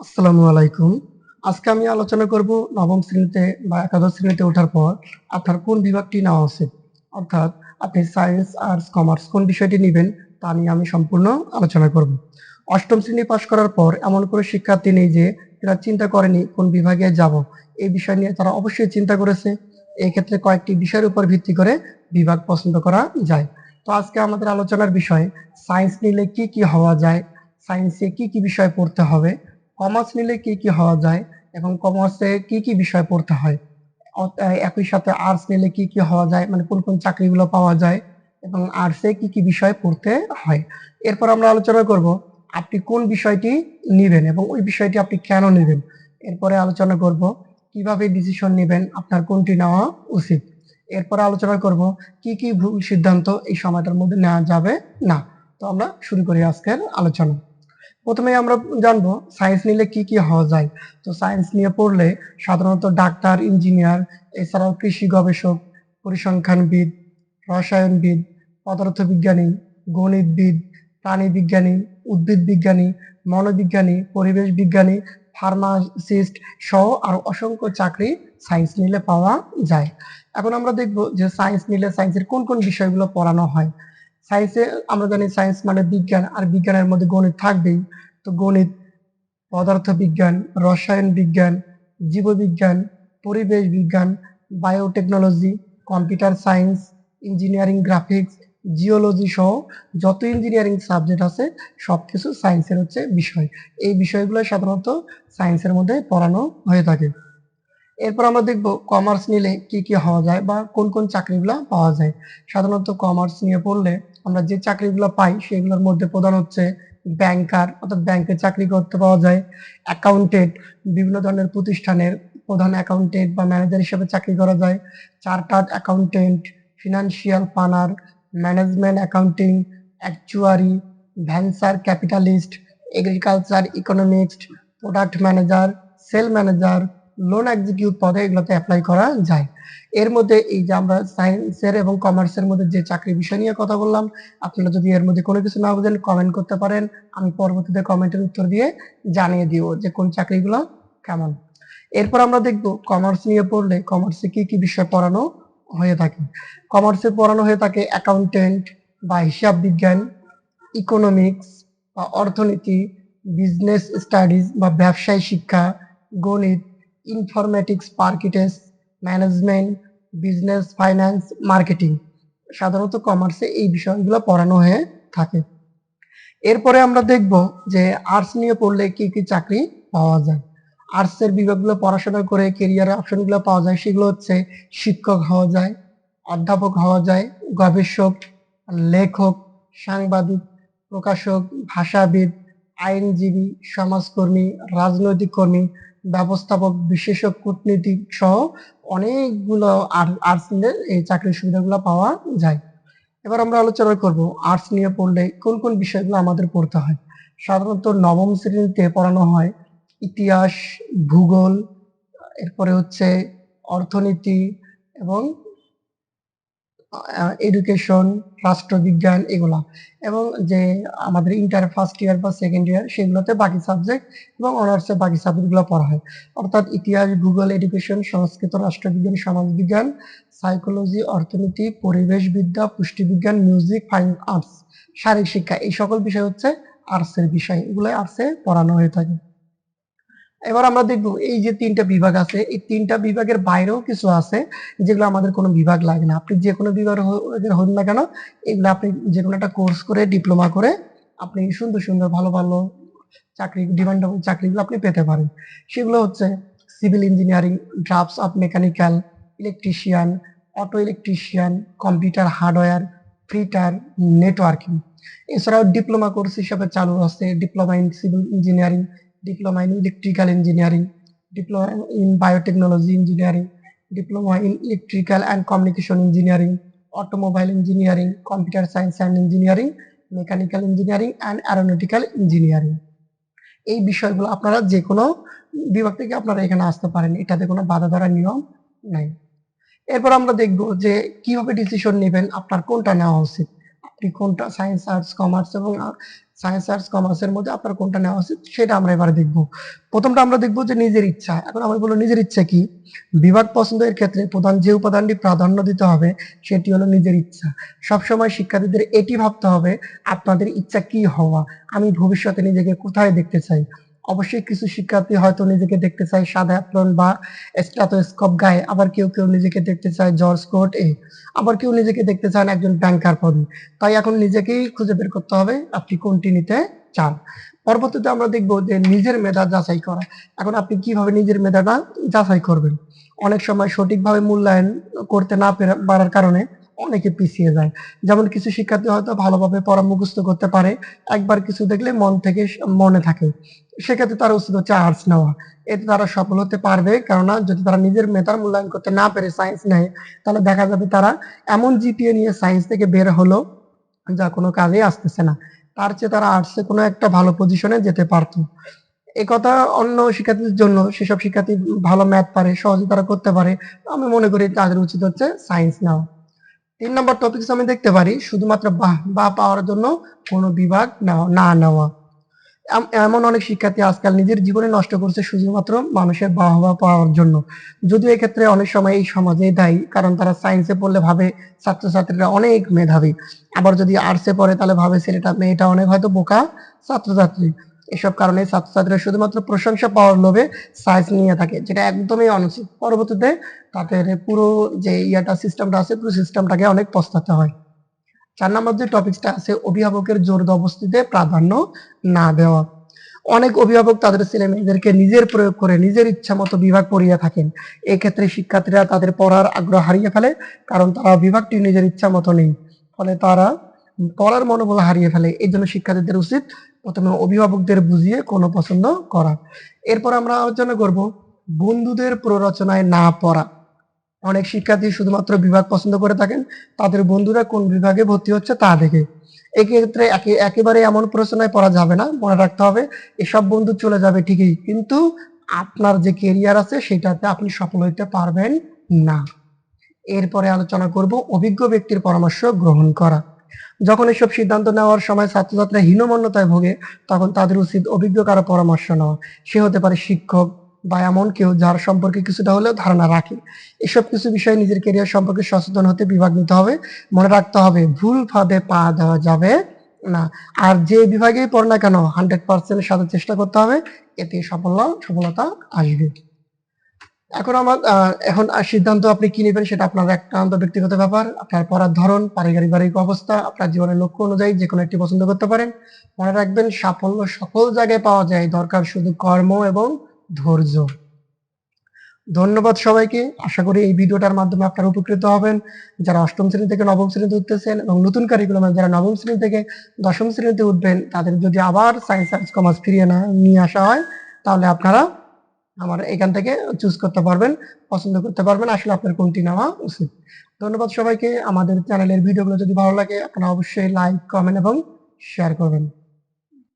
আসসালামু আলাইকুম। আজকে আমি আলোচনা করব নবম শ্রেণীতে বা একাদশ শ্রেণীতে ওঠার পর আপনার কোন বিভাগটি নেওয়া উচিত? অর্থাৎ আপনি সায়েন্স আর্টস কমার্স কোন বিষয়টি নেবেন তা নিয়ে আমি সম্পূর্ণ আলোচনা করব। অষ্টম শ্রেণি পাশ করার পর এমন কোনো শিক্ষার্থী নেই যে তারা চিন্তা করেনি কোন বিভাগে যাব। এই বিষয় নিয়ে তারা অবশ্যই চিন্তা করেছে। এই ক্ষেত্রে কয়েকটি বিষয়ের উপর ভিত্তি করে বিভাগ পছন্দ করা যায়। তো আজকে আমাদের আলোচনার বিষয় সায়েন্স নিলে কি কি হওয়া যায়? সায়েন্সে কি কি বিষয় পড়তে হবে? কমার্স নিলে কি কি হওয়া যায়? এবং কমার্সে কি কি বিষয় পড়তে হয়? একই সাথে আর্টস নিলে কি কি হওয়া যায়? মানে কোন কোন চাকরিগুলো পাওয়া যায়? এবং আর্টসে কি কি বিষয় পড়তে হয়? এরপর আমরা আলোচনা করব আপনি কোন বিষয়টি নেবেন এবং ওই বিষয়টি আপনি কেন নেবেন? এরপরে আলোচনা করব কীভাবে ডিসিশন নেবেন? আপনার কোনটি নেওয়া উচিত? এরপরে আলোচনা করব কি কি ভুল সিদ্ধান্ত এই সময়টার মধ্যে নেওয়া যাবে না? তো আমরা শুরু করি আজকের আলোচনা। প্রথমে আমরা জানব সায়েন্স নিলে কি কি হওয়া যায়। তো সায়েন্স নিয়ে পড়লে সাধারণত ডাক্তার ইঞ্জিনিয়ার এছাড়াও কৃষি গবেষক, পরিসংখ্যানবিদ, রসায়নবিদ, পদার্থবিজ্ঞানী, গণিতবিদ প্রাণী বিজ্ঞানী উদ্ভিদ বিজ্ঞানী মনোবিজ্ঞানী পরিবেশ বিজ্ঞানী ফার্মাসিস্ট সহ আর অসংখ্য চাকরি সায়েন্স নিলে পাওয়া যায়। এখন আমরা দেখব যে সায়েন্স নিলে সায়েন্সের কোন কোন বিষয়গুলো পড়ানো হয়। সায়েন্সে আমরা জানি সায়েন্স মানে বিজ্ঞান, আর বিজ্ঞানের মধ্যে গণিত থাকবেই। তো গণিত পদার্থ বিজ্ঞান রসায়ন বিজ্ঞান, জীববিজ্ঞান, পরিবেশ বিজ্ঞান biotechnology computer science engineering graphics geology সহ যত ইঞ্জিনিয়ারিং সাবজেক্ট আছে সব কিছু সায়েন্সের হচ্ছে বিষয়। এই বিষয়গুলো সাধারণত সায়েন্সের মধ্যে পড়ানো হয়ে থাকে। এরপর আমরা দেখব কমার্স নিলে কি কি হওয়া যায় বা কোন কোন চাকরিগুলো পাওয়া যায়। সাধারণত কমার্স নিয়ে পড়লে আমরা যে চাকরিগুলো পাই সেগুলোর মধ্যে প্রধান হচ্ছে ব্যাংকার অর্থাৎ ব্যাংকে চাকরি করতে পাওয়া যায়। অ্যাকাউন্টেন্ট বিভিন্ন ধরনের প্রতিষ্ঠানের প্রধান অ্যাকাউন্টেন্ট বা ম্যানেজার হিসেবে চাকরি করা যায়। Chartered accountant financial planner management accounting actuary venture capitalist agriculture economics product manager sale manager loan execute পদে এগুলোতে অ্যাপ্লাই করা যায়। এর মধ্যে এই যে আমরা সায়েন্সের এবং কমার্সের মধ্যে যে চাকরি বিষয় নিয়ে কথা বললাম, আপনারা যদি এর মধ্যে কোনো কিছু না বুঝেন কমেন্ট করতে পারেন। আমি পরবর্তীতে কমেন্টের উত্তর দিয়ে জানিয়ে দিব যে কোন চাকরিগুলো কেমন। এরপর আমরা দেখব কমার্স নিয়ে পড়লে কমার্সে কি কি বিষয় পড়ানো হয়ে থাকে। কমার্সে পড়ানো হয়ে থাকে অ্যাকাউন্টেন্ট বা হিসাব বিজ্ঞান ইকোনমিক্স বা অর্থনীতি বিজনেস স্টাডিজ বা ব্যবসায় শিক্ষা, গণিত ইনফরমেটিক্স পার্কিটেস ম্যানেজমেন্ট বিজনেস ফাইন্যান্স মার্কেটিং সাধারণত কমার্সে এই বিষয়গুলো পড়ানো হয়ে থাকে। এরপরে আমরা দেখব যে আর্টস নিয়ে পড়লে কি কি চাকরি পাওয়া যায়। আর্টসের বিভাগগুলো পড়াশোনা করে কেরিয়ারের অপশনগুলো পাওয়া যায়, সেগুলো হচ্ছে শিক্ষক হওয়া যায়, অধ্যাপক হওয়া যায়, গবেষক, লেখক, সাংবাদিক, প্রকাশক, ভাষাবিদ, আইনজীবী, সমাজকর্মী, রাজনৈতিক কর্মী ব্যবস্থাপক বিশেষক কূটনীতিক সহ অনেকগুলো আর্টস নিয়ে এই চাকরির সুবিধাগুলো পাওয়া যায়। এবার আমরা আলোচনা করব আর্টস নিয়ে পড়লে কোন কোন বিষয়গুলো আমাদের পড়তে হয়। সাধারণত নবম শ্রেণীতে পড়ানো হয় ইতিহাস, ভূগোল, এরপরে হচ্ছে অর্থনীতি এবং এডুকেশন রাষ্ট্রবিজ্ঞান এগুলা। এবং যে আমাদের ইন্টার ফার্স্ট ইয়ার বা সেকেন্ড ইয়ার সেগুলোতে বাকি সাবজেক্ট এবং অনার্সে বাকি সাবজেক্টগুলো পড়া হয়। অর্থাৎ ইতিহাস ভূগোল এডুকেশন সংস্কৃত, রাষ্ট্রবিজ্ঞান, সমাজবিজ্ঞান সাইকোলজি অর্থনীতি পরিবেশবিদ্যা পুষ্টিবিজ্ঞান মিউজিক ফাইন আর্টস শারীরিক শিক্ষা, এই সকল বিষয় হচ্ছে আর্টসের বিষয়। এগুলো আর্টসে পড়ানো হয়ে থাকে। এবার আমরা দেখব এই যে তিনটা বিভাগ আছে, এই তিনটা বিভাগের বাইরেও কিছু আছে যেগুলো আমাদের কোনো বিভাগ লাগে না। আপনি যে কোনো বিভাগের হন না কেন, এগুলো আপনি যে কোনো একটা কোর্স করে ডিপ্লোমা করে আপনি সুন্দর সুন্দর ভালো ভালো চাকরি ডিমান্ড চাকরিগুলো আপনি পেতে পারেন। সেগুলো হচ্ছে civil engineering drafts of mechanical electrician auto electrician computer hardware fitter networking এছাড়াও ডিপ্লোমা কোর্স হিসাবে চালু আছে diploma in civil engineering diploma in electrical engineering diploma in biotechnology engineering diploma in electrical and communication engineering automobile engineering computer science and engineering mechanical engineering and aeronautical engineering এই বিষয়গুলো আপনারা যে কোনো বিভাগ থেকে আপনারা এখানে আসতে পারেন, এটাতে কোনো বাধা ধরার নিয়ম নাই। এরপর আমরা দেখব যে কীভাবে ডিসিশন নেবেন, আপনার কোনটা নেওয়া উচিত। আপনি কোনটা সায়েন্স আর্টস কমার্স এবং সায়েন্স আর্টস কমার্সের মধ্যে আপনার কোনটা নেওয়া উচিত সেটা আমরা এবারে দেখব। প্রথমটা আমরা দেখব যে নিজের ইচ্ছা। এখন আমি বলব নিজের ইচ্ছা কি? বিভাগ পছন্দের ক্ষেত্রে প্রধান যে উপাদানটি প্রাধান্য দিতে হবে সেটি হলো নিজের ইচ্ছা। সবসময় শিক্ষার্থীদের এটি ভাবতে হবে, আপনাদের ইচ্ছা কি হওয়া? আমি ভবিষ্যতে নিজেকে কোথায় দেখতে চাই? অবশ্যই কিছু শিক্ষার্থী হয়তো নিজেকে দেখতে চায় সাদা অ্যাপ্রন বা স্ট্যাথোস্কোপ গায়ে, আবার কেউ কেউ নিজেকে দেখতে চায় জর্জ কোট এ, আবার কেউ নিজেকে দেখতে চান একজন ব্যাংকার পদে। তাই এখন নিজেকেই খুঁজে বের করতে হবে, আপনি কোনটি নিতে চান? পরবর্তীতে আমরা দেখব যে নিজের মেধা যাচাই করা। এখন আপনি কীভাবে নিজের মেধাটা যাচাই করবেন? অনেক সময় সঠিকভাবে মূল্যায়ন করতে না পেরে- পারার কারণে অনেকে পিছিয়ে যায়। যেমন কিছু শিক্ষার্থী হয়তো ভালোভাবে পড়া মুখস্থ করতে পারে, একবার কিছু দেখলে মন থেকে মনে থাকে। সেক্ষেত্রে তারা উচিত হচ্ছে আর্টস নেওয়া। এতে তারা সফল হতে পারবে, কেননা যদি তারা নিজের মেধার মূল্যায়ন করতে না পেরে সায়েন্স নেয়, তাহলে দেখা যাবে তারা এমন জিপিএ নিয়ে সায়েন্স থেকে বের হলো, যা কোনো কাজে আসতেছে না। তার চেয়ে তারা আর্টসে কোনো একটা ভালো পজিশনে যেতে পারতো। কথা অন্য শিক্ষার্থীদের জন্য, সেসব শিক্ষার্থী ভালো ম্যাথ পারে, সহজে তারা করতে পারে। আমি মনে করি তাদের উচিত হচ্ছে সায়েন্স নেওয়া। তিন নম্বর টপিক আমি দেখতে পারি, শুধুমাত্র বা পাওয়ার জন্য কোনো বিভাগ না নেওয়া। এমন অনেক শিক্ষার্থী আজকাল নিজের জীবনে নষ্ট করছে শুধুমাত্র মানুষের বাহবা পাওয়ার জন্য। যদিও এক্ষেত্রে অনেক সময় এই সমাজে দায়ী, কারণ তারা সায়েন্সে পড়লে ভাবে ছাত্রছাত্রীরা অনেক মেধাবী। আবার যদি আর্টসে পড়ে, তাহলে ভাবে ছেলেটা, মেয়েটা অনেক হয়তো বোকা ছাত্রছাত্রী। এসব কারণে ছাত্রছাত্রীরা শুধুমাত্র প্রশংসা পাওয়ার লোভে সায়েন্স নিয়ে থাকে, যেটা একদমই অনুচিত। পরবর্তীতে তাদের পুরো যে ইয়াটা সিস্টেমটা আছে, পুরো সিস্টেমটাকে অনেক পস্তাতে হয়। চার নম্বর যে টপিকটা আছে, অভিভাবকের জোর জবস্তিতে প্রাধান্য না দেওয়া। অনেক অভিভাবক তাদের ছেলে মেয়েদেরকে নিজের প্রয়োগ করে নিজের ইচ্ছা মতো বিভাগ পড়িয়ে থাকেন। এক্ষেত্রে শিক্ষার্থীরা তাদের পড়ার আগ্রহ হারিয়ে ফেলে, কারণ তারা বিভাগটি নিজের ইচ্ছা মতো নেই। ফলে তারা পড়ার মনোবল হারিয়ে ফেলে, এই জন্য শিক্ষার্থীদের উচিত প্রথমে অভিভাবকদের বুঝিয়ে কোনো পছন্দ করা। এরপর আমরা আলোচনা করব বন্ধুদের প্ররোচনায় না পড়া। অনেক শিক্ষার্থী শুধুমাত্র বিভাগ পছন্দ করে থাকেন, তাদের বন্ধুরা কোন বিভাগে ভর্তি হচ্ছে তা দেখে। এক্ষেত্রে একে একেবারে এমন প্রশ্নায় পড়া যাবে না, মনে রাখতে হবে এসব বন্ধু চলে যাবে ঠিকই, কিন্তু আপনার যে কেরিয়ার আছে সেটাতে আপনি সফল হইতে পারবেন না। এরপরে আলোচনা করব অভিজ্ঞ ব্যক্তির পরামর্শ গ্রহণ করা। যখন এসব সিদ্ধান্ত নেওয়ার সময় ছাত্রছাত্রীরা হীনমন্যতায় ভোগে, তখন তাদের উচিত অভিজ্ঞ কারও পরামর্শ নেওয়া। সে হতে পারে শিক্ষক বা এমন কেউ যার সম্পর্কে কিছুটা হলেও ধারণা রাখে। এসব কিছু বিষয়ে নিজের কেরিয়ার সম্পর্কে সচেতন হতে বিভাগ নিতে হবে। মনে রাখতে হবে, ভুল ফাঁদে পা দেওয়া যাবে না। আর যে বিভাগেই পড় না কেন হান্ড্রেড পার্সেন্ট সাথে চেষ্টা করতে হবে। এতে সফল সফলতা আসবে। এখন আমার এখন সিদ্ধান্ত আপনি কি নেবেন সেটা আপনার একান্ত ব্যক্তিগত ব্যাপার, আপনার পড়ার ধরন, পারিবারিক অবস্থা, আপনার জীবনের লক্ষ্য অনুযায়ী যে কোনো একটি পছন্দ করতে পারেন। মনে রাখবেন, সাফল্য সকল জায়গায় পাওয়া যায়, দরকার শুধু কর্ম এবং ধৈর্য। ধন্যবাদ সবাইকে, আশা করি এই ভিডিওটার মাধ্যমে আপনারা উপকৃত হবেন। যারা অষ্টম শ্রেণি থেকে নবম শ্রেণীতে উঠতেছেন এবং নতুন কারিকুলামে যারা নবম শ্রেণি থেকে দশম শ্রেণীতে উঠবেন, তাদের যদি আবার সায়েন্স আর্টস কমার্স ফিরিয়ে না, নিয়ে আসা হয়, তাহলে আপনারা আমার এখান থেকে চুজ করতে পারবেন, পছন্দ করতে পারবেন, আসলে আপনার কোনটি নেওয়া উচিত। ধন্যবাদ সবাইকে। আমাদের চ্যানেলের ভিডিওগুলো যদি ভালো লাগে, আপনারা অবশ্যই লাইক কমেন্ট এবং শেয়ার করবেন।